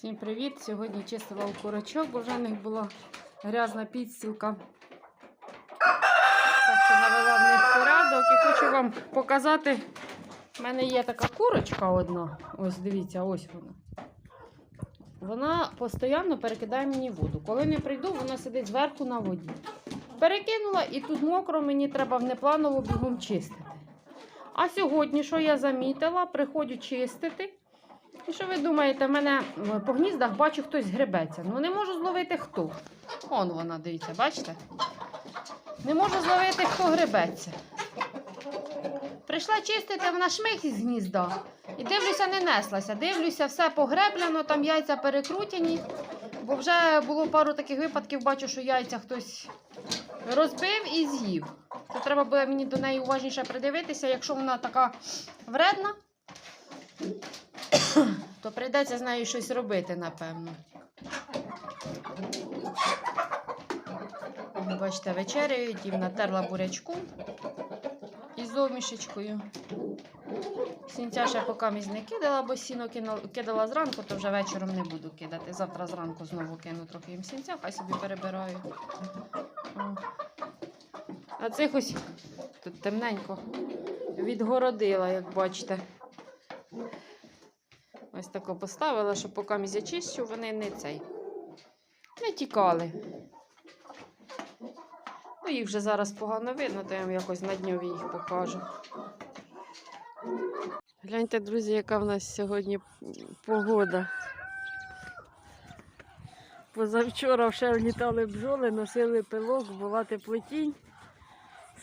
Всім привіт! Сьогодні чистила у курочок, бо вже в них була грязна підстілка. Так що навела в них порядок і хочу вам показати. У мене є така курочка одна. Ось дивіться, ось вона. Вона постійно перекидає мені воду. Коли не прийду, вона сидить зверху на воді. Перекинула і тут мокро, мені треба внепланово бігом чистити. А сьогодні, що я замітила, приходжу чистити. І що ви думаєте, в мене по гніздах бачу хтось гребеться. Ну не можу зловити хто. Он вона, дивіться, бачите? Не можу зловити, хто гребеться. Прийшла чистити, вона шмих із гнізда. І дивлюся, не неслася. Дивлюся, все погреблено, там яйця перекрутені. Бо вже було пару таких випадків, бачу, що яйця хтось розбив і з'їв. То треба буде мені до неї уважніше придивитися, якщо вона така вредна то прийдеться з нею щось робити, напевно. Бачите, вечеряють, їм натерла бурячку із домішечкою. Сінця ще поки місь не кидала, бо сіно кидала зранку, то вже вечором не буду кидати. Завтра зранку знову кину трохи їм сінця, хай собі перебираю. А цих ось тут темненько відгородила, як бачите. Ось тако поставила, щоб поки мій зачищу, вони не цей. Не тікали. Ну, їх вже зараз погано видно, то я вам якось на дньові їх покажу. Гляньте, друзі, яка в нас сьогодні погода. Позавчора вже влітали бджоли, носили пилок, була теплотінь,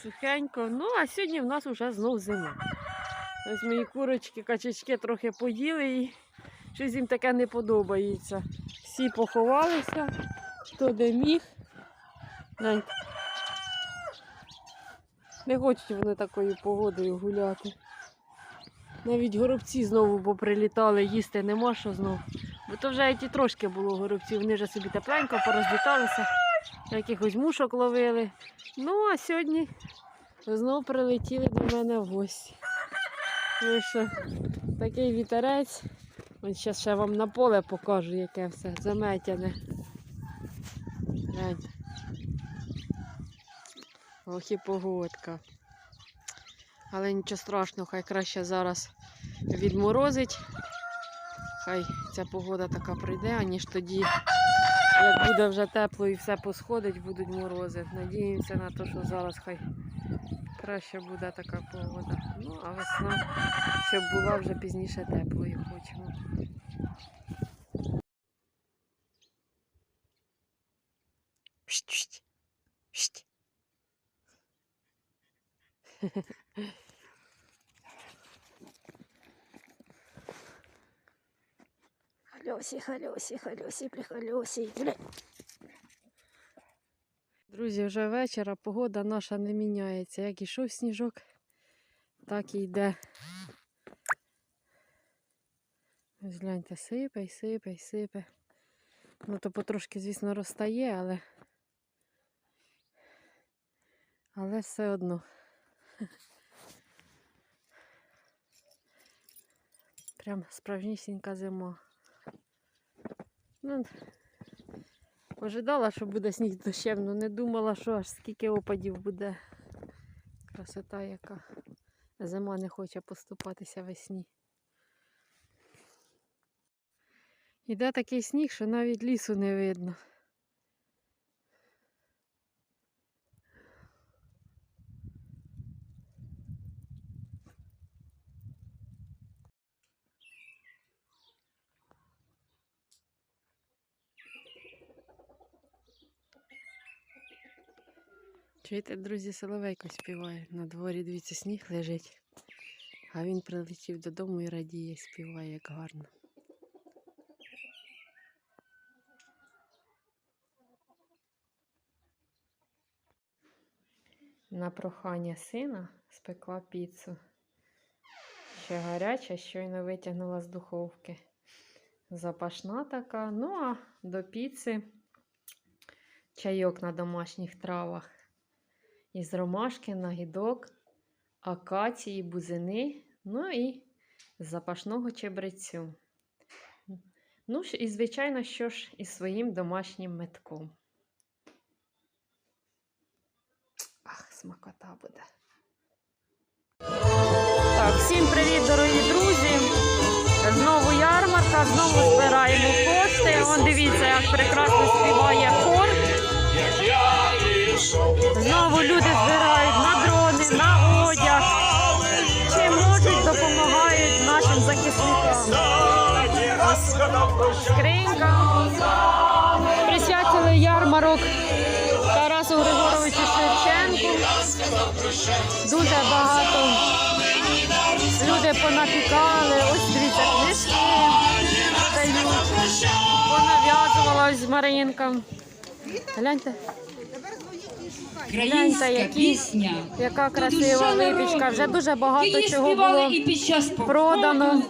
сухенько. Ну, а сьогодні в нас вже знов зима. Ось мої курочки, качечки трохи поїли і щось їм таке не подобається. Всі поховалися, хто де міг. Не хочуть вони такою погодою гуляти. Навіть горобці знову поприлітали, їсти нема що знову. Бо то вже ті трошки було горобців, вони вже собі тепленько порозліталися, якихось мушок ловили. Ну, а сьогодні знов прилетіли до мене в гості. Ну такий вітерець. Ось зараз ще вам на поле покажу, яке все заметяне. Гляньте. Ох і погодка. Але нічого страшного, хай краще зараз відморозить. Хай ця погода така прийде, аніж тоді, як буде вже тепло і все посходить, будуть морози. Надіємося на те, що зараз хай краще буде така погода. Ну, а весна, щоб була вже пізніше теплою хочемо. Пшт, пшт, пшт. Халюсі, халюсі, халюсі, прихалюсі. Друзі, вже вечора, погода наша не міняється. Як ішов сніжок, так і йде. Ось гляньте, сипе, й сипе, сипе. Ну, то потрошки, звісно, розтає, але. Але все одно. Прям справжнісінька зима. Ну, Ожидала, що буде сніг дощем, але не думала, що аж скільки опадів буде. Красота яка. Зима не хоче поступатися весні. Іде такий сніг, що навіть лісу не видно. Чуєте, друзі, соловейко співає. На дворі, дивіться, сніг лежить. А він прилетів додому і радіє, співає, як гарно. На прохання сина спекла піцу. Ще гаряча, щойно витягнула з духовки. Запашна така. Ну, а до піци чайок на домашніх травах із ромашки, нагідок, акації, бузини, ну і запашного чебрецю. Ну і, звичайно, що ж, із своїм домашнім метком. Ах, смакота буде. Так, всім привіт, дорогі друзі! Знову ярмарка, знову збираємо кошти. Вон дивіться, як прекрасно співає хор. Знову люди збирають на дрони, на одяг. Чим можуть, допомагають нашим захисникам. Скринька. Присвятили ярмарок Тарасу Григоровичу Шевченку. Дуже багато люди понапікали. Ось дивіться, книжки дають. Понав'язувала ось Маринка. Гляньте, Українська які- пісня. яка красива випічка. Вже дуже багато чого було продано.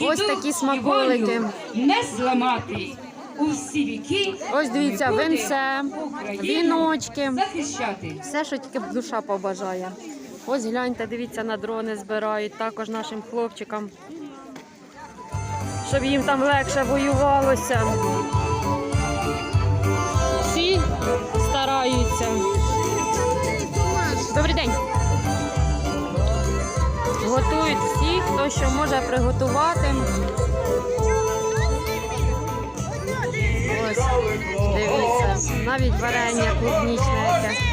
Ось такі смаколики. Не зламати. У всі віки. Ось дивіться, винце, віночки. Захищати. Все, що тільки душа побажає. Ось гляньте, дивіться, на дрони збирають також нашим хлопчикам. Щоб їм там легше воювалося. Стараються. Добрий день. Готують всі, хто що може приготувати. Ось, дивіться, навіть варення клубнічне.